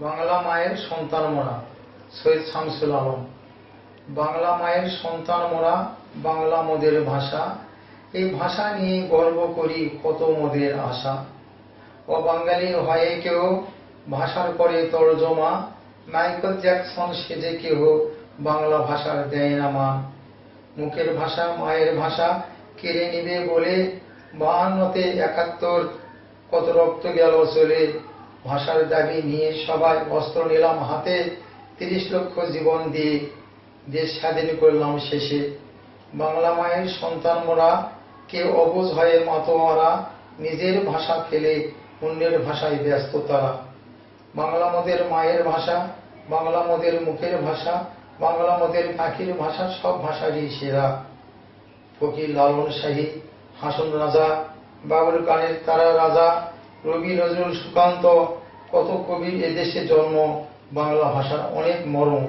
বাংলা মায়ের সন্তান মোরা, সৈয়দ শামসুল আলম। বাংলা মায়ের সন্তান মোরা, বাংলা মোদের ভাষা। এই ভাষা নিয়ে গর্ব করি কত মোদের আশা। ও বাঙালির হয়ে কেউ ভাষার করে তর্জমা, মাইকেল জ্যাকসন সেজে কেউ বাংলা ভাষার দেয় না মা মুখের ভাষা, মায়ের ভাষা কেড়ে নিবে বলে বাহান্নতে একাত্তর কত রক্ত গেল চলে। ভাষার দাবি নিয়ে সবাই অস্ত্র নিলাম হাতে। তিরিশ লক্ষ জীবন দিয়ে দেশ স্বাধীন করলাম শেষে। বাংলা মায়ের সন্তান মোরা, কেউ অবুঝ হয়ে মাতোয়ারা, নিজের ভাষা ফেলে অন্যের ভাষায় ব্যস্ত তারা। বাংলা মদের মায়ের ভাষা, বাংলা মদের মুখের ভাষা, বাংলা মদের পাখির ভাষা, সব ভাষারই সেরা। ফকির লালন শাহী, হাসন রাজা, বাবুল কানের তারা রাজা রবি নজরুল সুকান্ত কত কবির এদেশে জন্ম বাংলা ভাষা অনেক মরম